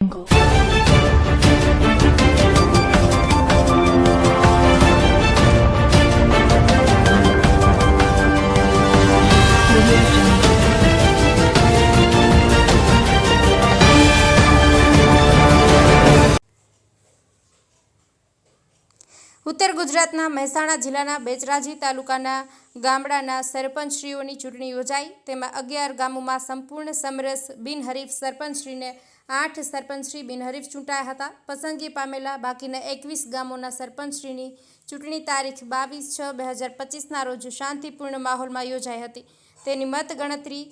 ઉત્તર ગુજરાતના મહેસાણા જિલ્લાના બેચરાજી તાલુકાના ગામડાના સરપંચશ્રીઓની ચૂંટણી યોજાઈ. તેમાં અગિયાર ગામોમાં સંપૂર્ણ સમરસ બિનહરીફ સરપંચશ્રીને આઠ સરપંચશ્રી બિનહરીફ ચૂંટાયા હતા. પસંદગી પામેલા બાકીના એકવીસ ગામોના સરપંચશ્રીની ચૂંટણી તારીખ બાવીસ છ બે હજાર પચીસના રોજ શાંતિપૂર્ણ માહોલમાં યોજાઈ હતી. તેની મતગણતરી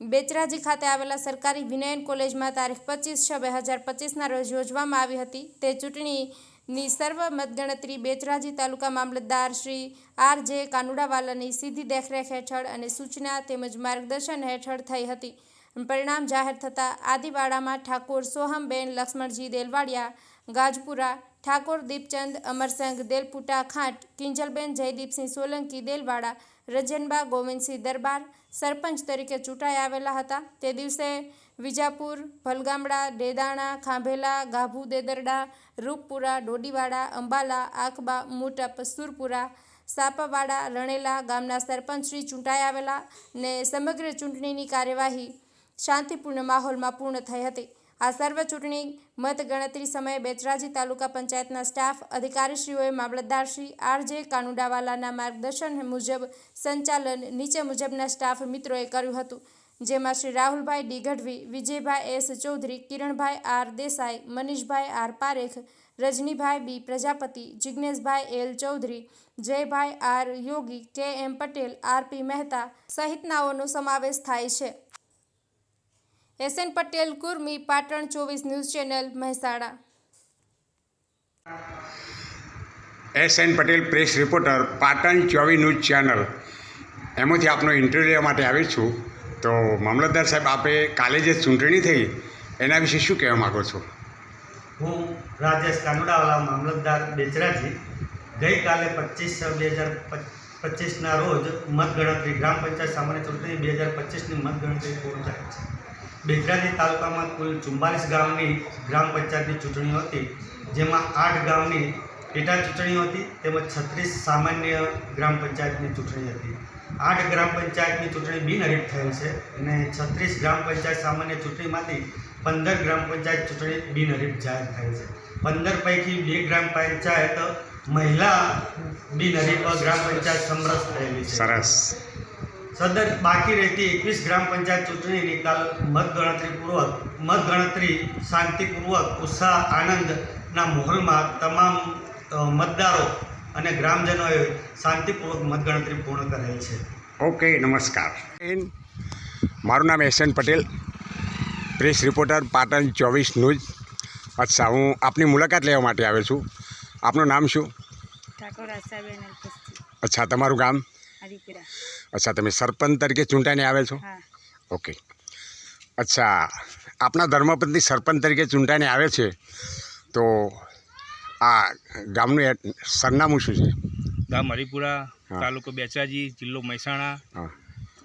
બેચરાજી ખાતે આવેલા સરકારી વિનયન કોલેજમાં તારીખ પચીસ છ બે હજાર પચીસના રોજ યોજવામાં આવી હતી. તે ચૂંટણીની સર્વ મતગણતરી બેચરાજી તાલુકા મામલતદાર શ્રી આર જે કાનુડાવાલાની સીધી દેખરેખ હેઠળ અને સૂચના તેમજ માર્ગદર્શન હેઠળ થઈ હતી. પરિણામ જાહેર થતાં આદિવાડામાં ઠાકોર સોહમબેન, લક્ષ્મણજી દેલવાડિયા, ગાજપુરા, ઠાકોર દીપચંદ, અમરસંગ દેલપુટા ખાંટ, કિંજલબેન જયદીપસિંહ સોલંકી દેલવાડા, રજનબા ગોવિંદસિંહ દરબાર સરપંચ તરીકે ચૂંટાઈ આવેલા હતા. તે દિવસે વિજાપુર, ભલગામડા, ડેદાણા, ખાંભેલા, ગાભુ, દેદરડા, રૂપપુરા, ડોડીવાડા, અંબાલા, આખબા, મુટપ, સુરપુરા, સાપાવાડા, રણેલા ગામના સરપંચશ્રી ચૂંટાઈ આવેલા ને સમગ્ર ચૂંટણીની કાર્યવાહી શાંતિપૂર્ણ માહોલમાં પૂર્ણ થઈ હતી. આ સર્વ ચૂંટણી મતગણતરી સમયે બેચરાજી તાલુકા પંચાયતના સ્ટાફ, અધિકારીશ્રીઓએ મામલતદારશ્રી આરજે કાનુડાવાલાના માર્ગદર્શન મુજબ સંચાલન નીચે મુજબના સ્ટાફ મિત્રોએ કર્યું હતું, જેમાં શ્રી રાહુલભાઈ D Gadhvi Vijaybhai S Chaudhary, Kiranbhai R Desai, મનીષભાઈ આર પારેખ, રજનીભાઈ બી પ્રજાપતિ જિજ્ઞેશભાઈ L Chaudhary, Jaybhai R Yogi, K M Patel, R P Mehta સહિતનાઓનો સમાવેશ થાય છે. એસએન પટેલ કુર્મી પાટણ ચોવીસ news channel Mehsana. S N Patel press reporter Patan ચોવી ન્યૂઝ ચેનલ. એમાંથી આપનો ઇન્ટરવ્યુ લેવા માટે આવી છું. તો મામલતદાર સાહેબ આપે કાલે જે ચૂંટણી થઈ એના વિશે શું કહેવા માગો છો? હું રાજેશ કાનુડાવાલા મામલતદાર બેચરાજી ગઈકાલે પચીસ બે હજાર પચીસના રોજ મતગણતરી ગ્રામ પંચાયત સામાન્ય ચૂંટણી બે હજાર પચીસની મતગણતરી પૂર્ણ થાય છે. બેચરાજી તાલુકામાં કુલ ચુમ્બાલીસ ગામની ગ્રામ પંચાયતની ચૂંટણીઓ હતી, જેમાં આઠ ગામની પેટા ચૂંટણીઓ હતી તેમજ છત્રીસ સામાન્ય ગ્રામ પંચાયતની ચૂંટણી હતી. આઠ ગ્રામ પંચાયતની ચૂંટણી બિનહરીફ થયેલ છે અને છત્રીસ ગ્રામ પંચાયત સામાન્ય ચૂંટણીમાંથી પંદર ગ્રામ પંચાયત ચૂંટણી બિનહરીફ જાહેર થયેલ છે. પંદર પૈકી બે ગ્રામ પંચાયત મહિલા બિનહરીફ ગ્રામ પંચાયત સમરસ થયેલી છે. સરસ. સદર બાકી રહેતી એકવીસ ગ્રામ પંચાયત ચૂંટણી નિકાલ મતગણતરીપૂર્વક મતગણતરી શાંતિપૂર્વક ઉત્સાહ આનંદના માહોલમાં તમામ મતદારો અને ગ્રામજનોએ શાંતિપૂર્વક મતગણતરી પૂર્ણ કરેલ છે. ઓકે નમસ્કાર. એન મારું નામ S Patel. Press reporter Patan ચોવીસ ન્યૂઝ. અચ્છા હું આપની મુલાકાત લેવા માટે આવ્યો છું. આપનું નામ શું? ઠાકોર આશાબેન અચ્છા તમારું ગામ? હરિપુરા અચ્છા તમે સરપંચ તરીકે ચૂંટાઈને આવે છો? હા. ઓકે. અચ્છા આપણા ધર્મપત્ની સરપંચ તરીકે ચૂંટાઈને આવે છે તો આ ગામનું એ- સરનામું શું છે? ગામ હરિપુરા તાલુકો બેચરાજી જિલ્લો મહેસાણા.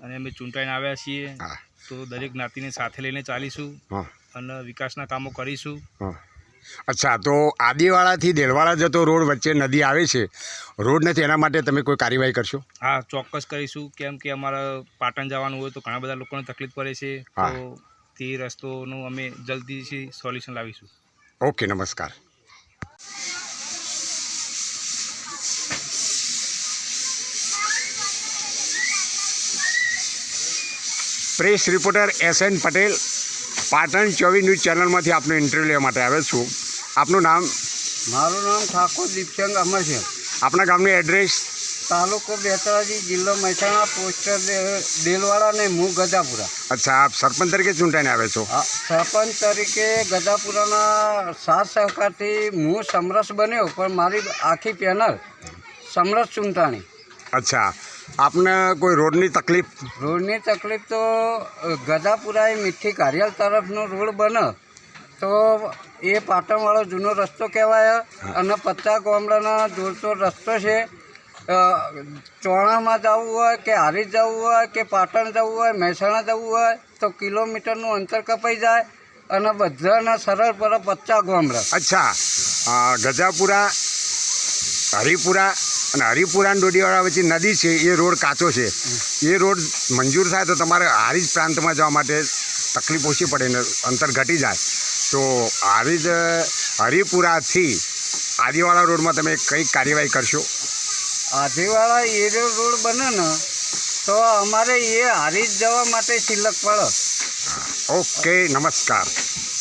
અને અમે ચૂંટાઈને આવ્યા છીએ. તો દરેક જ્ઞાતિને સાથે લઈને ચાલીશું અને વિકાસના કામો કરીશું. અચ્છા તો આદિવાળાથી દેલવાળા જતો રોડ વચ્ચે નદી આવે છે. રોડ નથી એના માટે તમે કોઈ કાર્યવાહી કરશો? હા ચોક્કસ કરીશું. કેમ કે અમારે પાટણ જવાનું હોય તો ઘણા બધા લોકોને તકલીફ પડે છે. તો તે રસ્તોનું અમે જલ્દીથી સોલ્યુશન લાવીશું. ઓકે નમસ્કાર. Press reporter S N Patel Patan ચોવી ન્યૂઝ ચેનલમાંથી આપનો ઇન્ટરવ્યૂ લેવા માટે આવે છું. આપનું નામ? મારું નામ ઠાકોર દીપચંદ અમર છે. આપણા ગામનું એડ્રેસ તાલુકો બેતરાજી જિલ્લો મહેસાણા પોસ્ટર દેલવાડા ને હું ગજાપુરા. અચ્છા આપ સરપંચ તરીકે ચૂંટાઈને આવે છો? સરપંચ તરીકે ગજાપુરાના સાથ સહકારથી હું સમરસ બન્યો પણ મારી આખી પેનલ સમરસ ચૂંટાણી. અચ્છા આપને કોઈ રોડની તકલીફ? રોડની તકલીફ તો ગધાપુરા ગજાપુરા એ મીઠી કારિયલ તરફનો રોડ બને. તો એ પાટણવાળો જૂનો રસ્તો કહેવાય અને પત્તા ગામડાના જોડતો રસ્તો છે. ચોણામાં જવું હોય કે હારી જવું હોય કે પાટણ જવું હોય મહેસાણા જવું હોય તો કિલોમીટરનું અંતર કપાઈ જાય અને બધાના સરળ પર પચાસ ગામડા. અચ્છા. ગજાપુરા હરિપુરા અને હરિપુરા અને ડોડીવાળા વચ્ચે નદી છે એ રોડ કાચો છે. એ રોડ મંજૂર થાય તો તમારે હારીજ પ્રાંતમાં જવા માટે તકલીફ ઓછી પડે ને અંતર ઘટી જાય. તો હારીજ હરિપુરાથી આદિવાળા રોડમાં તમે કઈ કાર્યવાહી કરશો? આદિવાળા એ રોડ બને ને તો અમારે એ હારી જ જવા માટે સિલક પડે. ઓકે નમસ્કાર.